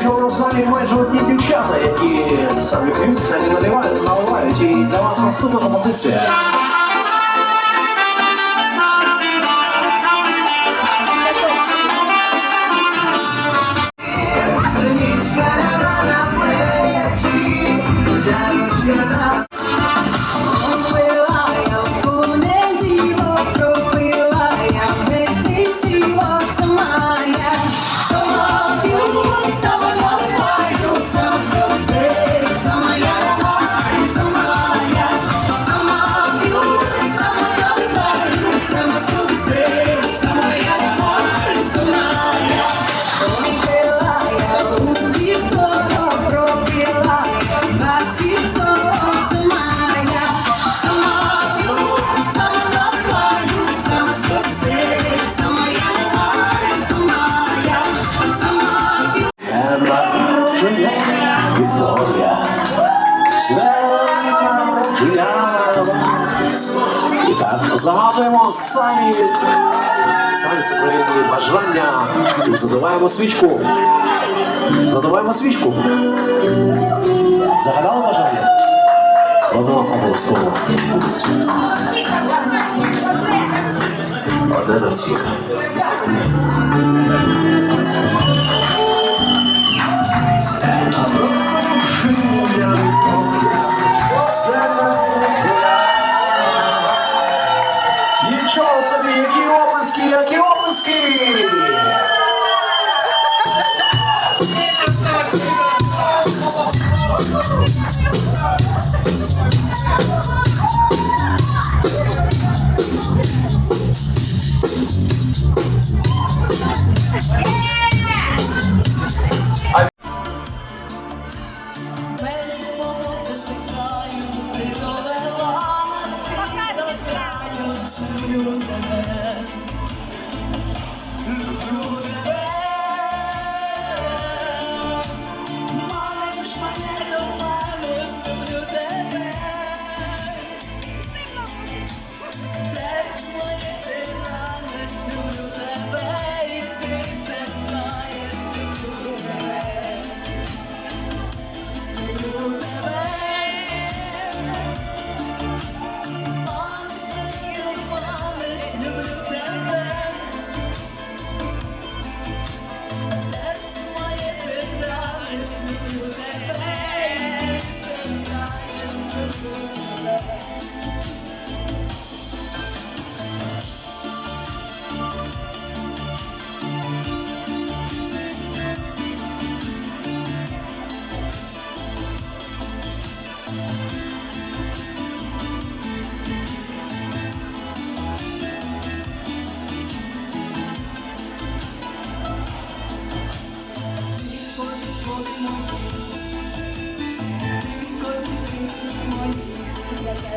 що у нас залі майже одні дівчата, які самі п'ють, не наливають, наливають і для вас наступна композиція. загадуємо самі самі сокровенні бажання і задуваємо свічку. Задуваємо свічку. Загадали бажання? Воно обов'язково відбудеться. Одне на всіх. Stand up. 사요나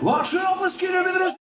Ваши обыски, люблю